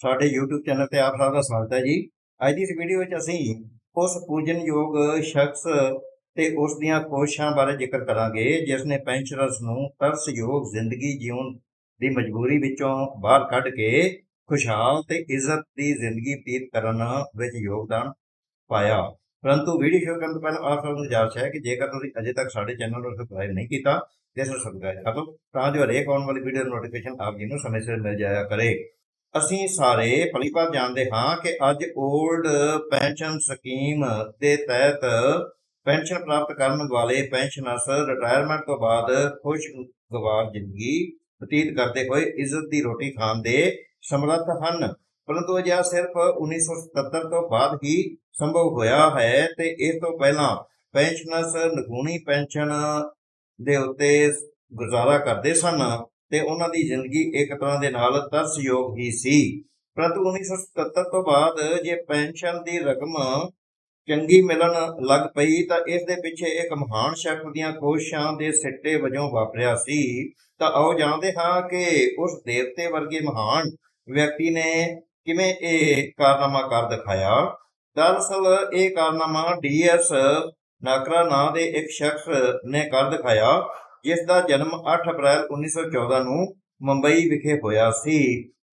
ਸਾਡੇ YouTube channel ਤੇ ਆਪ ਸਭ ਦਾ ਸਵਾਗਤ ਹੈ ਜੀ। ਅੱਜ ਦੀ ਇਸ ਵੀਡੀਓ ਵਿੱਚ ਅਸੀਂ ਉਸ ਪੂਜਨਯੋਗ ਸ਼ਖਸ ਤੇ ਉਸ ਦੀਆਂ ਕੋਸ਼ਿਸ਼ਾਂ ਬਾਰੇ ਜ਼ਿਕਰ ਕਰਾਂਗੇ, ਜਿਸ ਨੇ ਪੈਨਸ਼ਨਰਸ ਨੂੰ ਤਰਸਯੋਗ ਜ਼ਿੰਦਗੀ ਜਿਉਣ ਦੀ ਮਜਬੂਰੀ ਵਿੱਚੋਂ ਬਾਹਰ ਕੱਢ ਕੇ ਖੁਸ਼ਹਾਲ ਤੇ ਇੱਜ਼ਤ ਦੀ ਜ਼ਿੰਦਗੀ ਬਤੀਤ ਕਰਨ ਵਿੱਚ ਯੋਗਦਾਨ ਪਾਇਆ। ਪਰੰਤੂ ਵੀਡੀਓ ਸ਼ੁਰੂ ਕਰਨ ਤੋਂ ਪਹਿਲਾਂ ਆਪ ਸਭ ਨੂੰ ਗੁਜ਼ਾਰਿਸ਼ ਹੈ ਕਿ ਜੇਕਰ ਤੁਸੀਂ ਅਜੇ ਤੱਕ ਸਾਡੇ ਚੈਨਲ ਨੂੰ ਸਬਸਕ੍ਰਾਈਬ ਨਹੀਂ ਕੀਤਾ ਤੇ ਸਬਸਕ੍ਰਾਈਬ ਕਰ ਲਓ ਤਾਂ ਜੋ ਹਰੇਕ ਆਉਣ ਵਾਲੀ ਵੀਡੀਓ ਦੀ ਨੋਟੀਫਿਕੇਸ਼ਨ ਆਪ ਜੀ ਨੂੰ ਸਮੇਂ ਸਿਰ ਮਿਲ ਜਾਇਆ ਕਰੇ। ਅਸੀਂ ਸਾਰੇ ਭਲੀਭਾਂਤ ਜਾਣਦੇ ਹਾਂ ਕਿ ਅੱਜ 올ਡ ਪੈਨਸ਼ਨ ਸਕੀਮ ਦੇ ਤਹਿਤ ਪੈਨਸ਼ਨ ਪ੍ਰਾਪਤ ਕਰਨ ਵਾਲੇ ਪੈਨਸ਼ਨਰਸ ਰਿਟਾਇਰਮੈਂਟ ਤੋਂ ਬਾਅਦ ਖੁਸ਼ਗਵਾਰ ਜ਼ਿੰਦਗੀ ਬਤੀਤ ਕਰਦੇ ਹੋਏ ਇੱਜ਼ਤ ਦੀ ਰੋਟੀ ਖਾਣ ਦੇ ਸਮਰੱਥ ਹਨ। ਪਰੰਤੂ ਅਜਿਹਾ ਸਿਰਫ 1977 ਤੋਂ ਬਾਅਦ ਹੀ ਸੰਭਵ ਹੋਇਆ ਹੈ ਤੇ ਇਸ ਤੋਂ ਪਹਿਲਾਂ ਪੈਨਸ਼ਨਰਸ ਨਗੂਣੀ ਪੈਨਸ਼ਨ ਦੇ ਉੱਤੇ ਗੁਜ਼ਾਰਾ ਕਰਦੇ ਸਨ। ਤੇ ਉਹਨਾਂ ਦੀ ਜ਼ਿੰਦਗੀ ਇੱਕ ਤਰ੍ਹਾਂ ਦੇ ਨਾਲ ਤਰਸਯੋਗ ਹੀ ਸੀ। ਪਰੰਤੂ 1977 ਤੋਂ ਬਾਅਦ ਜੇ ਪੈਨਸ਼ਨ ਦੀ ਰਕਮ ਚੰਗੀ ਮਿਲਣ ਲੱਗ ਪਈ ਤਾਂ ਇਸ ਦੇ ਪਿੱਛੇ ਇੱਕ ਮਹਾਨ ਸ਼ਖਸ ਦੀਆਂ ਕੋਸ਼ਿਸ਼ਾਂ ਦੇ ਸਿੱਟੇ ਵਜੋਂ ਵਾਪਰਿਆ ਸੀ। ਤਾਂ ਆਓ ਜਾਣਦੇ ਹਾਂ ਕਿ ਉਸ ਦੇਵਤੇ ਵਰਗੇ ਮਹਾਨ ਵਿਅਕਤੀ ਨੇ ਕਿਵੇਂ ਇਹ ਕਾਰਨਾਮਾ ਕਰ ਦਿਖਾਇਆ। ਦਰਅਸਲ ਇਹ ਕਾਰਨਾਮਾ ਡੀਐਸ ਨਾਕਰਾ ਨਾਂ ਦੇ ਇੱਕ ਸ਼ਖਸ ਨੇ ਕਰ ਦਿਖਾਇਆ। ਜਿਸ ਦਾ ਜਨਮ 8 ਅਪ੍ਰੈਲ 1914 ਨੂੰ ਮੁੰਬਈ ਵਿਖੇ ਹੋਇਆ ਸੀ।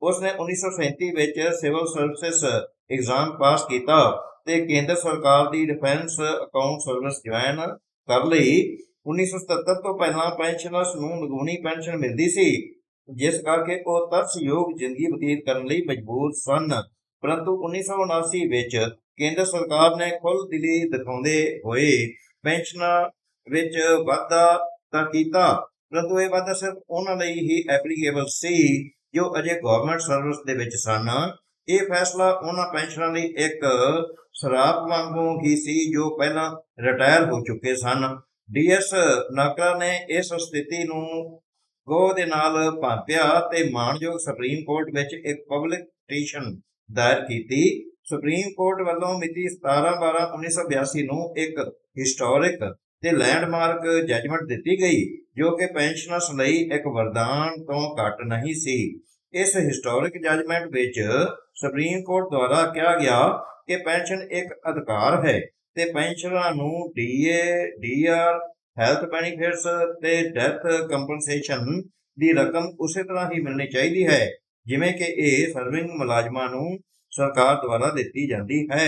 ਉਸ ਨੇ 1937 ਵਿੱਚ ਸਿਵਲ ਸਰਵਿਸਿਜ਼ ਐਗਜ਼ਾਮ ਪਾਸ ਕੀਤਾ ਤੇ ਕੇਂਦਰ ਸਰਕਾਰ ਦੀ ਡਿਫੈਂਸ ਅਕਾਊਂਟ ਸਰਵਿਸ ਜੁਆਇਨ ਕਰ ਲਈ। 1977 ਤੋਂ ਪਹਿਲਾਂ ਪੈਨਸ਼ਨਰਸ ਨੂੰ ਨਗੂਣੀ ਪੈਨਸ਼ਨ ਮਿਲਦੀ ਸੀ, ਜਿਸ ਕਰਕੇ ਉਹ ਤਰਸਯੋਗ ਜ਼ਿੰਦਗੀ ਬਤੀਤ ਕਰਨ ਲਈ ਮਜਬੂਰ ਸਨ। ਪਰੰਤੂ 1979 ਵਿੱਚ ਕੇਂਦਰ ਸਰਕਾਰ ਨੇ ਖੁੱਲ੍ਹ ਦਿਲੀ ਦਿਖਾਉਂਦੇ ਹੋਏ ਪੈਨਸ਼ਨਾਂ ਵਿੱਚ ਵਾਧਾ ਤਾਂ ਕੀਤਾ। ਪਰੰਤੂ ਇਹ ਵਾਧਾ ਸਿਰਫ ਉਹਨਾਂ ਲਈ ਹੀ ਐਪਲੀਕੇਬਲ ਸੀ, ਜੋ ਅਜੇ ਗਵਰਨਮੈਂਟ ਸਰਵਿਸ ਦੇ ਵਿੱਚ ਸਨ। ਇਹ ਫੈਸਲਾ ਉਹਨਾਂ ਪੈਨਸ਼ਨਰਾਂ ਲਈ ਇੱਕ ਸਰਾਪ ਵਾਂਗੂ ਹੀ ਸੀ, ਜੋ ਪਹਿਲਾਂ ਰਿਟਾਇਰ ਹੋ ਚੁੱਕੇ ਸਨ। ਡੀਐਸ ਨਾਕਰਾ ਨੇ ਇਸ ਸਥਿਤੀ ਨੂੰ ਗੋਹ ਦੇ ਨਾਲ ਭਾਂਪਿਆ ਤੇ ਮਾਣਯੋਗ ਸੁਪਰੀਮ ਕੋਰਟ ਵਿੱਚ ਇੱਕ ਪਬਲਿਕ ਪਟੀਸ਼ਨ ਦਾਇਰ ਕੀਤੀ। ਸੁਪਰੀਮ ਕੋਰਟ ਵੱਲੋਂ ਮਿਤੀ 17/12/1982 ਨੂੰ ਇੱਕ ਹਿਸਟੋਰਿਕ ਤੇ ਲੈਂਡਮਾਰਕ ਜੱਜਮੈਂਟ ਦਿੱਤੀ ਗਈ, ਜੋ ਕਿ ਪੈਨਸ਼ਨਰਸ ਲਈ ਇੱਕ ਵਰਦਾਨ ਤੋਂ ਘੱਟ ਨਹੀਂ ਸੀ। ਇਸ ਹਿਸਟੋਰਿਕ ਜੱਜਮੈਂਟ ਵਿੱਚ ਸੁਪਰੀਮ ਕੋਰਟ ਦੁਆਰਾ ਕਿਹਾ ਗਿਆ ਕਿ ਪੈਨਸ਼ਨ ਇੱਕ ਅਧਿਕਾਰ ਹੈ ਤੇ ਪੈਨਸ਼ਨਰਾਂ ਨੂੰ ਡੀਏ ਡੀਆਰ ਹੈਲਥ ਬੈਨੀਫਿਟਸ ਤੇ ਡੈਥ ਕੰਪਨਸੇਸ਼ਨ ਦੀ ਰਕਮ ਉਸੇ ਤਰ੍ਹਾਂ ਹੀ ਮਿਲਣੀ ਚਾਹੀਦੀ ਹੈ, ਜਿਵੇਂ ਕਿ ਇਹ ਸਰਵਿੰਗ ਮੁਲਾਜ਼ਮਾਂ ਨੂੰ ਸਰਕਾਰ ਦੁਆਰਾ ਦਿੱਤੀ ਜਾਂਦੀ ਹੈ।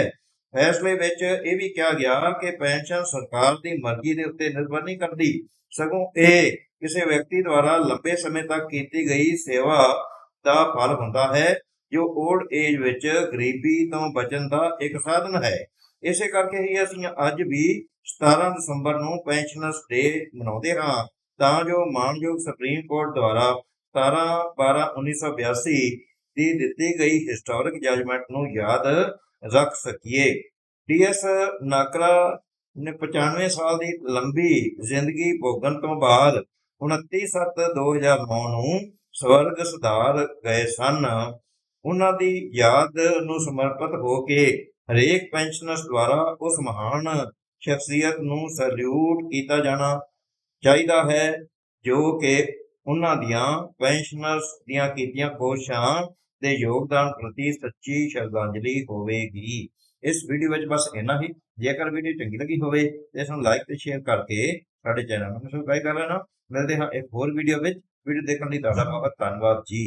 ਫੈਸਲੇ ਵਿੱਚ ਇਹ ਵੀ ਕਿਹਾ ਗਿਆ ਕਿ ਪੈਨਸ਼ਨ ਸਰਕਾਰ ਦੀ ਮਰਜ਼ੀ ਦੇ ਉੱਤੇ ਨਿਰਭਰ ਨਹੀਂ ਕਰਦੀ। ਸਗੋਂ ਇਹ ਕਿਸੇ ਵਿਅਕਤੀ ਦੁਆਰਾ ਲੰਬੇ ਸਮੇਂ ਤੱਕ ਕੀਤੀ ਗਈ ਸੇਵਾ ਦਾ ਫਲ ਹੁੰਦਾ ਹੈ, ਜੋ 올ਡ ਏਜ ਵਿੱਚ ਗਰੀਬੀ ਤੋਂ ਬਚਣ ਦਾ ਇੱਕ ਸਾਧਨ ਹੈ। ਇਸੇ ਕਰਕੇ ਹੀ ਅਸੀਂ ਅੱਜ ਵੀ 17 ਦਸੰਬਰ ਨੂੰ ਪੈਨਸ਼ਨਰਸ ਡੇ ਮਨਾਉਂਦੇ ਹਾਂ। ਤਾਂ ਜੋ ਮਾਨਯੋਗ ਸੁਪਰੀਮ ਕੋਰਟ ਦੁਆਰਾ 17 12 1982 ਦੀ ਦਿੱਤੀ ਗਈ ਹਿਸਟੋਰਿਕ ਜਜਮੈਂਟ ਨੂੰ ਯਾਦ ਰੱਖ ਸਕੀਏ। ਡੀਐਸ ਨਾਕਰਾ ਨੇ 95 ਸਾਲ ਦੀ ਲੰਬੀ ਜ਼ਿੰਦਗੀ ਭੋਗਣ ਤੋਂ ਬਾਅਦ 29/7/2009 ਨੂੰ ਸਵਰਗ ਸੁਧਾਰ ਗਏ ਸਨ। ਉਹਨਾਂ ਦੀ ਯਾਦ ਨੂੰ ਸਮਰਪਿਤ ਹੋ ਕੇ ਹਰੇਕ ਪੈਨਸ਼ਨਰਸ ਦੁਆਰਾ ਉਸ ਮਹਾਨ ਸ਼ਖਸੀਅਤ ਨੂੰ ਸੈਲੂਟ ਕੀਤਾ ਜਾਣਾ ਚਾਹੀਦਾ ਹੈ, ਜੋ ਕਿ ਉਹਨਾਂ ਦੀਆਂ ਪੈਨਸ਼ਨਰਸ ਦੀਆਂ ਕੀਤੀਆਂ ਕੋਸ਼ਿਸ਼ਾਂ ਦੇ ਯੋਗਦਾਨ ਪ੍ਰਤੀ ਸੱਚੀ ਸ਼ਰਧਾਂਜਲੀ ਹੋਵੇਗੀ। ਇਸ ਵੀਡੀਓ ਵਿੱਚ ਬਸ ਇੰਨਾ ਹੀ। ਜੇਕਰ ਵੀਡੀਓ ਚੰਗੀ ਲੱਗੀ ਹੋਵੇ ਤੇ ਇਸ ਨੂੰ ਲਾਈਕ ਤੇ ਸ਼ੇਅਰ ਕਰਕੇ ਸਾਡੇ ਚੈਨਲ ਨੂੰ ਸਬਸਕ੍ਰਾਈਬ ਕਰ ਲੈਣਾ। ਮਿਲਦੇ ਹਾਂ ਇੱਕ ਹੋਰ ਵੀਡੀਓ ਵਿੱਚ। ਵੀਡੀਓ ਦੇਖਣ ਲਈ ਤੁਹਾਡਾ ਬਹੁਤ ਧੰਨਵਾਦ ਜੀ।